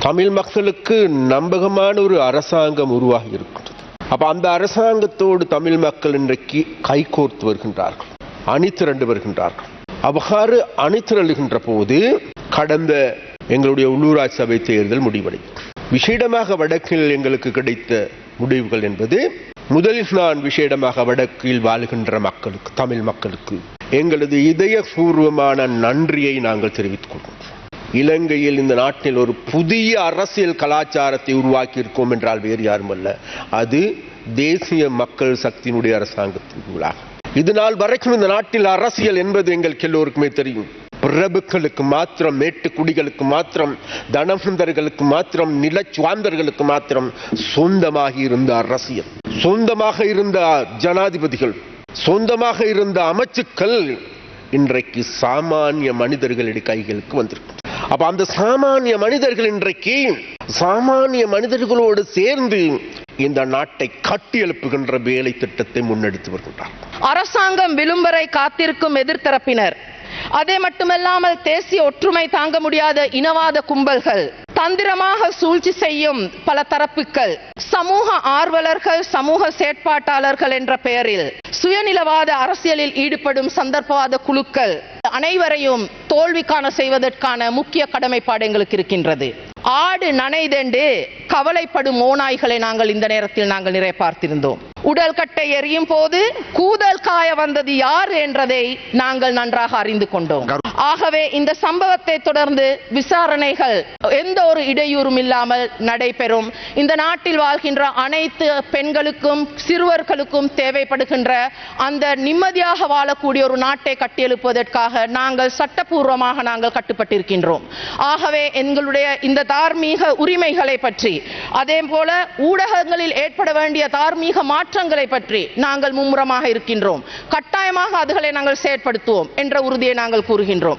தமிழ் மக்களுக்கு நம்பகமான ஒரு அரசாங்கம் உருவாகி இருக்கின்றது அப்ப அந்த அரசாங்கத்தோடு தமிழ் மக்கள் இன்றைக்கு கைகோர்த்து வருகின்றார்கள். அணிதிரண்டு வருகின்றார்கள். அவ்வாறு அணிதிரளுகின்ற போது கடந்த எங்களுடைய உள்ளூராட்சி சபை தேர்தல் முடிவடையும் விசேடமாக வடக்கில் எங்களுக்கு கிடைத்த முடிவுகள் என்பது முதலில் நான் விசேடமாக வடக்கில் வாழ்கின்ற மக்களுக்கு தமிழ் மக்களுக்கு எங்களது இதயபூர்வமான நன்றியை நாங்கள் தெரிவித்துக் கொள்கின்றோம் இலங்கையில் இந்த நாட்டில் ஒரு புதிய அரசியல் கலாச்சாரத்தை உருவாக்கி இருக்கோம் என்றால் வேறு யாரும் அல்ல அது தேசிய மக்கள் சக்தியினுடைய அரசாங்கத்தின் ஊடாக. இது நாள் வரைக்கும் இந்த நாட்டில் அரசியல் என்பது எங்களுக்கு எல்லோருக்குமே தெரியும். பிரபுக்களுக்கு மாத்திரம் மேட்டுக்குடிகளுக்கு மாத்திரம் தனசுந்தர்களுக்கு மாத்திரம் நிலச்சுவாந்தர்களுக்கு மாத்திரம் சொந்தமாகி இருந்த அரசியல். சொந்தமாக இருந்த ஜனாதிபதிகள் சொந்தமாக இருந்த அமைச்சுக்கள் இன்றைக்கு சாமானிய மனிதர்களுடைய கைகளுக்கு வந்திருக்கும் அப்ப அந்த சாமானிய மனிதர்கள் இன்றைக்கு சாமானிய மனிதர்களோடு சேர்ந்து இந்த நாட்டை கட்டி எழுப்புகின்ற வேலை திட்டத்தை முன்னெடுத்து வருகின்றார் அரசாங்கம் விழும் காத்திருக்கும் எதிர்த்தரப்பினர். அதே மட்டுமல்லாமல் தேசிய ஒற்றுமை தாங்க முடியாத இனவாத கும்பல்கள். தந்திரமாக சூழ்ச்சி செய்யும் பல தரப்புகள் சமூக ஆர்வலர்கள் சமூக செயற்பாட்டாளர்கள் என்ற பெயரில் சுயநிலவாத அரசியலில் ஈடுபடும் சந்தர்ப்பவாத குழுக்கள். அனைவரையும் தோல்வி காண செய்வதற்கான முக்கிய கடமைப்பாடு எங்களுக்கு இருக்கின்றது. ஆடு நனைதெண்டு கவலைப்படும் ஓநாய்களை நாங்கள் இந்த நேரத்தில் நாங்கள் நிறைய பார்த்திருந்தோம். உடல் கட்டை எறியும் போது கூதல் காய வந்தது யார் என்றதை நாங்கள் நன்றாக அறிந்து கொண்டோம். ஆகவே இந்த சம்பவத்தை தொடர்ந்து விசாரணைகள் எந்த ஒரு இடையூறும் இல்லாமல் நடைபெறும். இந்த நாட்டில் வாழ்கின்ற அனைத்து பெண்களுக்கும் சிறுவர்களுக்கும் தேவைப்படுகின்ற அந்த நிம்மதியாக வாழக்கூடிய ஒரு நாட்டை கட்டியெழுப்புவதற்காக நாங்கள் சட்டப்பூர்வமாக நாங்கள் கட்டுப்பட்டிருக்கின்றோம். ஆகவே எங்களுடைய இந்த தார்மீக உரிமைகளை பற்றி அதே போல ஊடகங்களில் ஏற்பட வேண்டிய தார்மீக மாற்றங்களை பற்றி நாங்கள் மும்முரமாக இருக்கின்றோம். கட்டாயமாக அதுகளை நாங்கள் செயற்படுத்துவோம் என்ற உறுதியை நாங்கள் கூறுகின்றோம்.